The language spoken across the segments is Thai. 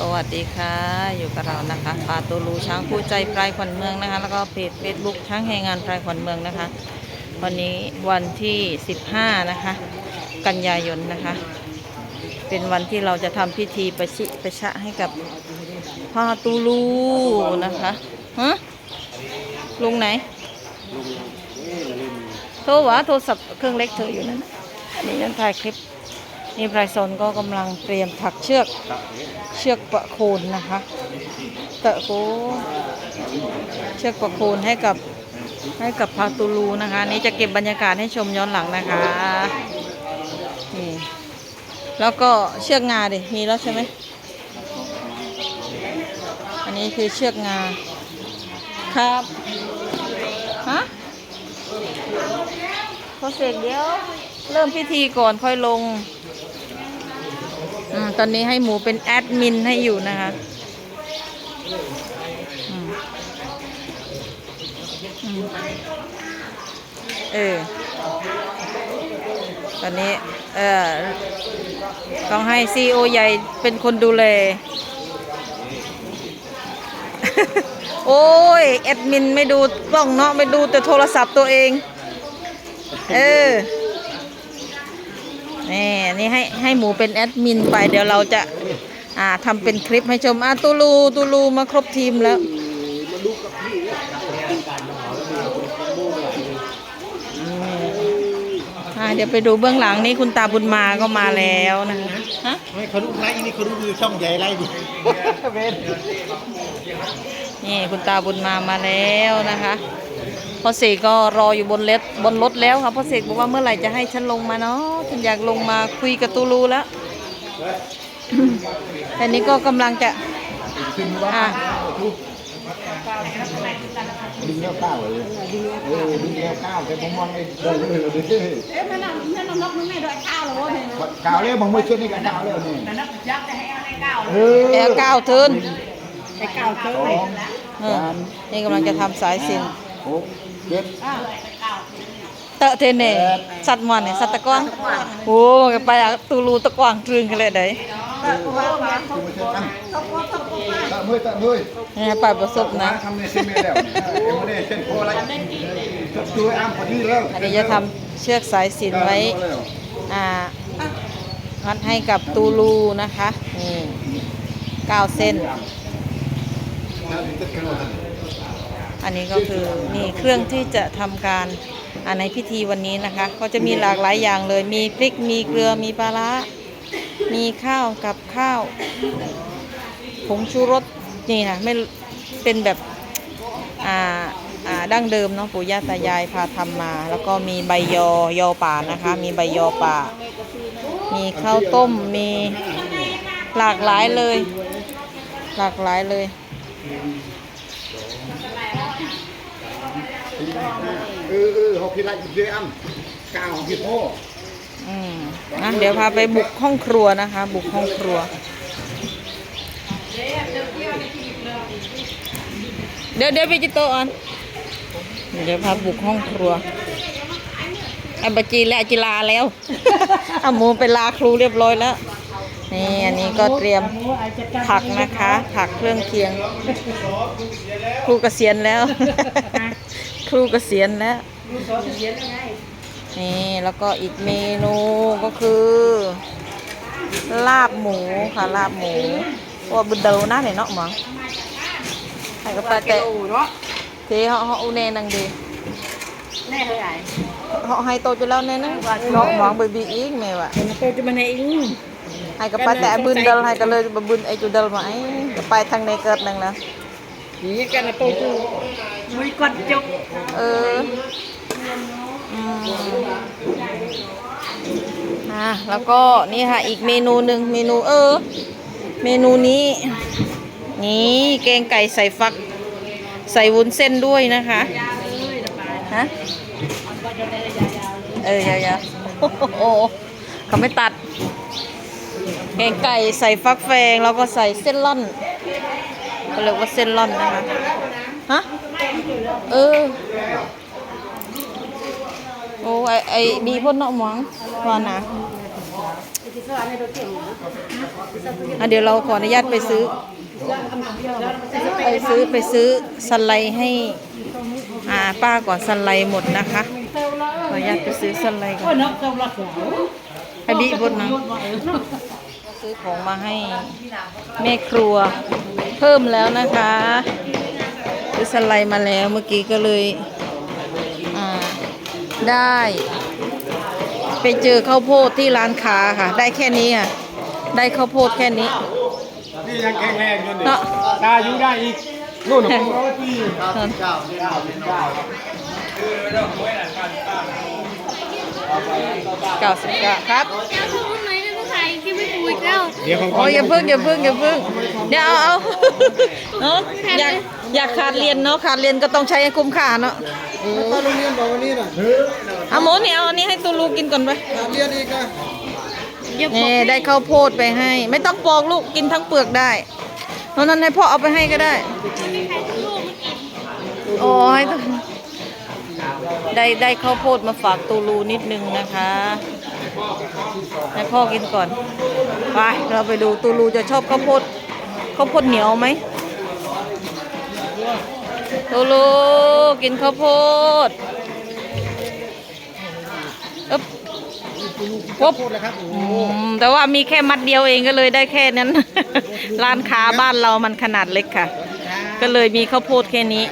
สวัสดีค่ะ อยู่กับเรานะคะปาตูลูช้างคู่ใจพรายขวัญเมืองนะคะ แล้วก็เพจเฟซบุ๊กช้างแห่งงานพรายขวัญเมืองนะคะ วันนี้วันที่ 15 นะคะ กันยายนนะคะ เป็นวันที่เราจะทำพิธีประชิประชะให้กับพาตูลูนะคะฮะลุงไหนโทรวะโทรศัพท์เครื่องเล็กเธออยู่นั่นน่ะอันนี้ยังถ่ายคลิป นี่ไพรซนก็กำลังเตรียมถักเชือกเชือกประโคนนะคะเตะโกเชือกประโคนให้กับให้กับพาตูลูนะคะนี่จะเก็บบรรยากาศให้ชมย้อนหลังนะคะนี่แล้วก็เชือกงาดิมีแล้วใช่ไหมอันนี้คือเชือกงาครับฮะพอเสร็จเดี๋ยวเริ่มพิธีก่อนค่อยลง อตอนนี้ให้หมูเป็นแอดมินให้อยู่นะคะเออ ตอนนี้ เออต้องให้ซีโอใหญ่เป็นคนดูแล โอ้ยแอดมินไม่ดูกล้องเนาะไม่ดูแต่โทรศัพท์ตัวเอง เออ นี่นี่ให้ให้หมูเป็นแอดมินไปเดี๋ยวเราจะอ่าทำเป็นคลิปให้ชมอะตูลูตูลูมาครบทีมแล้วอืมอ่าเดี๋ยวไปดูเบื้องหลังนี่คุณตาบุญมาก็มาแล้วนะคะฮะไม่เขาดูไลฟ์นี่เขาดูวิวช่องใหญ่ไล่ดิเวนนี่คุณตาบุญมามาแล้วนะคะ พ่อเสกก็รออยู่บนเล็บนรถแล้วค่ะพ่อเสกบอกว่าเมื่อไหร่จะให้ฉันลงมาเนาะฉันอยากลงมาคุยกับตูลูแล้วแต่นี้ก็กำลังจะอะดึงแล้วก้าวเลยเออดึงแล้วก้าวแต่ผมมองไอ้เดินเลยเราดึงเอ๊ะนั่นน่ะนั่นน่ะนกนึงไม่ได้ข้าวหรอวะเนี่ยก้าวแล้วผมไม่เชื่อนี่กันก้าวแล้วนี่นั่นน่ะยักษ์จะให้เอาในข้าวเออแอร์ก้าวเทินในข้าวเคิร์สอเลยงเออนี่กำลังจะทำสายสิญจนหก เจ็ดเตะเทนเน่สัตว์มันเนี่ยสัตว์ตะกอนโอ้ยไปอะตูลูตะกวางตรึงกันเลยเด้ยคือไม่ใช่ตั้งตะมือตะมือนี่ไปประสบนะทำในเส้นไม่แล้วไม่ได้เส้นโคอะไรตัวอ้ามพอดีแล้วอันนี้จะทำเชือกสายสิญจนไว้อ่ามัดให้กับตูลูนะคะนี่เก้าเส้น อันนี้ก็คือมีเครื่องที่จะทำการในพิธีวันนี้นะคะ ก็จะมีหลากหลายอย่างเลย มีพริกมีเกลือมีปลาร้ามีข้าวกับข้าวผงชูรสนี่นะไม่เป็นแบบอ่าอ่าดั้งเดิมเนาะปู่ย่าตายายพาทำมา แล้วก็มีใบยอยอป่านะคะ มีใบยอป่า มีข้าวต้มมีหลากหลายเลย หลากหลายเลย เออเออเขาคิดอะไรอยู่ด้วยอ้ำก้าวของพี่พ่ออืมนะเดี๋ยวพาไปบุกห้องครัวนะคะ บุกห้องครัว เดี๋ยวเดี๋ยวไปจิโตอ่อนเดี๋ยวพาบุกห้องครัวไอ้บะจีและจิลาแล้วเอาหมูไปลาครูเรียบร้อยแล้ว นี่อันนี้ก็เตรียมผักนะคะ ผักเครื่องเคียง ครูเกษียณแล้ว ครูเกษียณแล้ว นี่ แล้วก็อีกเมนูก็คือ ลาบหมูค่ะ ลาบหมูว่าบึนเดานะเนี่ยเนาะหมังให้ก็ไปแต่เนาะเทเขาเขาอุเนนังดีแน่เลยไอ้เขาให้โตจะแล้วเนี่ยนะเนาะหมังเบบีอีกแม่ว่ะมันโตจะมาในอิงให้ก็ไปแต่บึนเดลให้ก็เลยบบึนไอจูเดลมาไอ้ก็ไปทางในเกิดนึงแล้วนี่กันนะโตจู มุยกดจกเอออะแล้วก็นี่ค่ะอีกเมนูหนึ่งเมนูเออ เมนูนี้ นี่แกงไก่ใส่ฟัก ใส่วุ้นเส้นด้วยนะคะฮะเออยาวๆโอ้โหเขาไม่ตัด แกงไก่ใส่ฟักแฟงแล้วก็ใส่เส้นล่อนเขาเรียกว่าเส้นล่อนนะคะฮะ เออ โอ้ไอไอดีพ่นเนาะหมองว่านะอะเดี๋ยวเราขออนุญาตไปซื้อ ไปซื้อไปซื้อสไลด์ให้อ่าป้าก่อนสไลด์หมดนะคะขออนุญาตไปซื้อสไลด์ก่อนนักเจ้ารักษาให้บิบดนะซื้อของมาให้แม่ครัวเพิ่มแล้วนะคะ ซื้อสไลด์มาแล้วเมื่อกี้ก็เลยอ่าได้ ไปเจอข้าวโพดที่ร้านค้าค่ะ ได้แค่นี้ค่ะ ได้ข้าวโพดแค่นี้นี่ยังแข็งแรงอยู่นี่เนาะตาอยู่ได้อีกนู่นน่ะผมร้อยปีเก้าสิบเก้าครับแล้วพูด ไหมไม่ผู้ชายที่ไม่คุยแล้วเดี๋ยวของโอ้ยอย่าพึ่งอย่าพึ่งอย่าพึ่งเดี๋ยวเอาเอาเนาะอยากอยากขาดเรียนเนาะขาดเรียนก็ต้องใช้ให้คุ้มค่าเนาะตอนโรงเรียนบอกวันนี้น่ะเอาหมูนี่เอาอันนี้ให้ตูลูกินก่อนไปขาดเรียนอีกนะนี่ได้ข้าวโพดไปให้ ไม่ต้องปอกลูกกินทั้งเปลือกได้เพราะนั้นให้พ่อเอาไปให้ก็ได้โอ้ยได้ได้ข้าวโพดมาฝากตูลูนิดนึงนะคะ ให้พ่อกินก่อน ไป เราไปดูตูลูจะชอบข้าวโพดข้าวโพดเหนียวไหมตูลูกินข้าวโพดอ๊บปุ๊บแต่ว่ามีแค่มัดเดียวเองก็เลยได้แค่นั้น ร้านค้าบ้านเรามันขนาดเล็กค่ะ ก็เลยมีข้าวโพดแค่นี้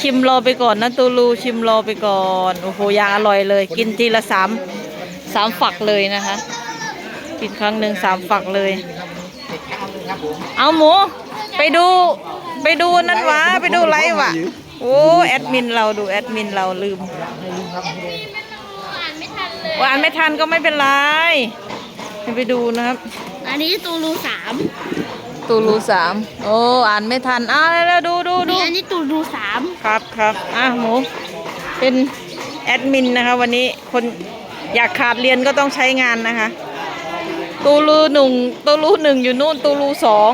ชิมรอไปก่อนนะตูลูชิมรอไปก่อน โอ้โหอย่างอร่อยเลย กินทีละสาม สามฝักเลยนะคะ กินครั้งหนึ่งสามฝักเลย เอาหมู ไปดู ไปดูนั่นวะไปดูไลฟ์วะโอ้แอดมินเราดูแอดมินเราลืมอ่านไม่ทันเลยว่าอ่านไม่ทันก็ไม่เป็นไร ไปดูนะครับ อันนี้ตูรูสามตูรูสามโอ้อ่านไม่ทันอ้าวแล้วดูดูดูนี่อันนี้ตูรูสามครับครับอะหมูเป็นแอดมินนะคะ วันนี้คน อยากขาดเรียนก็ต้องใช้งานนะคะ ตูรูหนึ่งตูรูหนึ่งอยู่นู่น ตูรูสอง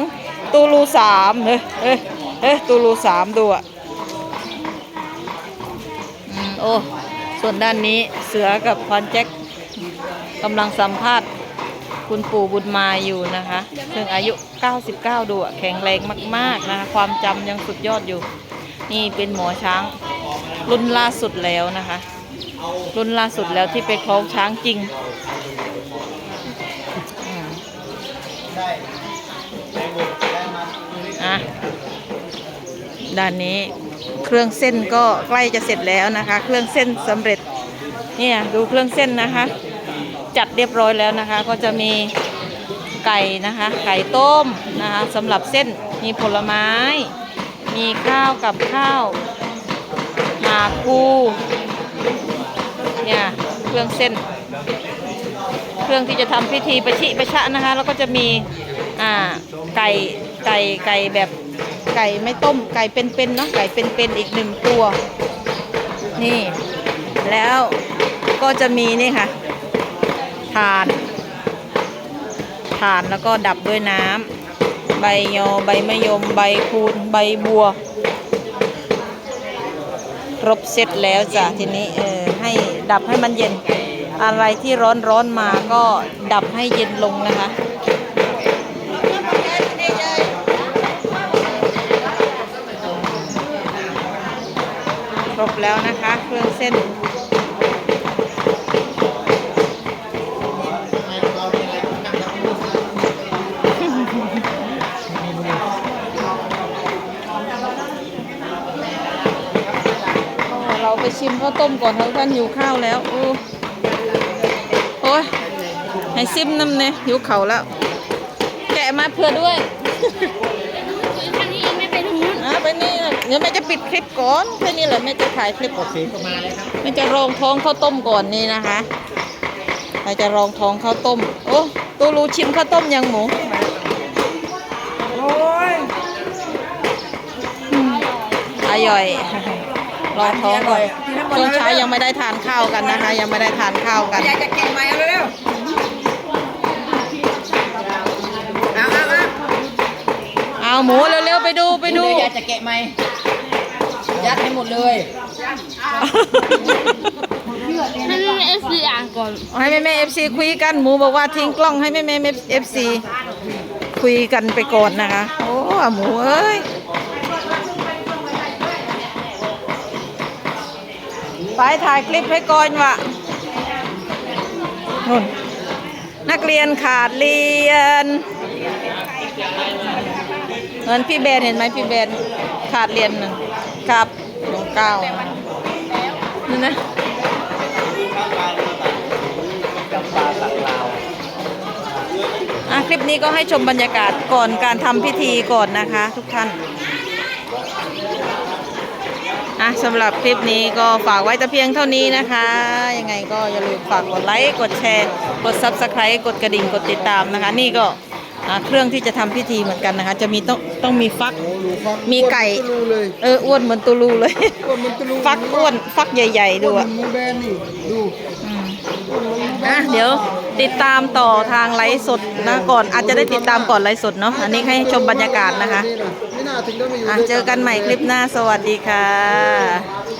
ตูรูสามเฮ้ยเฮ้ยเฮ้ยตูรูสามดูอะโอ้ส่วนด้านนี้เสือกับพรแจ็คกำลังสัมภาษณ์คุณปู่บุญมาอยู่นะคะ ซึ่งอายุ 99 ดูอะแข็งแรงมาก ๆ นะคะ ความจำยังสุดยอดอยู่ นี่เป็นหมอช้างรุ่นล่าสุดแล้วนะคะ รุ่นล่าสุดแล้วที่ไปคล้องช้างจริงอะด้านนี้เครื่องเส้นก็ใกล้จะเสร็จแล้วนะคะ เครื่องเส้นสำเร็จเนี่ยดูเครื่องเส้นนะคะ จัดเรียบร้อยแล้วนะคะ ก็จะมีไก่นะคะ ไก่ต้มนะคะสำหรับเส้นมีผลไม้ มีข้าวกับข้าวหมากคู เนี่ยเครื่องเส้น เครื่องที่จะทำพิธีประชิประชะนะคะ แล้วก็จะมีอ่าไก่ไก่ไก่แบบไก่ไม่ต้มไก่เป็นๆเนาะไก่เป็นๆอีกหนึ่งตัว นี่ แล้วก็จะมีนี่ค่ะถ่านถ่านแล้วก็ดับด้วยน้ำใบยอใบมะยม ใบคูนใบบัว ครบเสร็จแล้วจ้ะทีนี้เออ ดับให้มันเย็น อะไรที่ร้อนร้อนๆมาก็ดับให้เย็นลงนะคะครบแล้วนะคะ เครื่องเส้น ชิมข้าวต้มก่อนเถอะท่านหิวข้าวแล้ว โอ้โอ้ยให้ซิมน้ำเนี่ยหิวเข่าวแล้ว แกะมาเพื่อด้วยทางนี้ไม่ไปทางนู้นอะไปนี่นะเดี๋ยวแม่จะปิดคลิปก่อนแค่นี้แหละแม่จะถ่ายคลิปโอเคก็มาเลยครับแม่จะรองท้องข้าวต้มก่อนนี่นะคะเราจะรองท้องข้าวต้ม โอ้ตูรูชิมข้าวต้มยังหมูโอ้ยอร่อย รองท้องก่อนช่วงเช้ายังไม่ได้ทานข้าวกันนะคะ ยังไม่ได้ทานข้าวกันยายจะแกงไหมเอาเร็วเอาเอาเอาเอาหมูเร็วๆไปดูไปดูยายจะแกะไหมยัดให้หมดเลยเให้แม่เอฟซีอ่านก่อนให้แม่แม่เอฟซีคุยกันหมูบอกว่าทิ้งกล้องให้แม่แม่เอฟซีคุยกันไปก่อนนะคะ โอ้หมูเอ้ย ไปถ่ายคลิปให้ก่อนวะนุ่นนักเรียนขาดเรียนเหมือนพี่แบนเห็นไหมพี่แบนขาดเรียนน่ะครับน้องก้านี่นะอะคลิปนี้ก็ให้ชมบรรยากาศก่อนการทำพิธีก่อนนะคะ ทุกท่าน สำหรับคลิปนี้ก็ฝากไว้แต่เพียงเท่านี้นะคะ ยังไงก็อย่าลืมฝากกดไลค์กดแชร์กด Subscribe กดกระดิ่งกดติดตามนะคะ นี่ก็อะเครื่องที่จะทำพิธีเหมือนกันนะคะ จะมีต้องต้องมีฟักโอ้ดูฟักมีไก่อ้วนเป็นตูรูเลยเอออ้วนเหมือนตูลูเลยอ้วนเหมันตูรูฟักอ้วนฟักใหญ่ ๆ ดูอะอ้วนเหมือนหมูแบนนี่ดูอืมอ้ว นะ เดี๋ยวติดตามต่อทางไลฟ์สดนะก่อน อาจจะได้ติดตามก่อนไลฟ์สดเนาะอันนี้ให้ชมบรรยากาศนะคะอะเจอกันใหม่คลิปหน้าสวัสดีค่ะ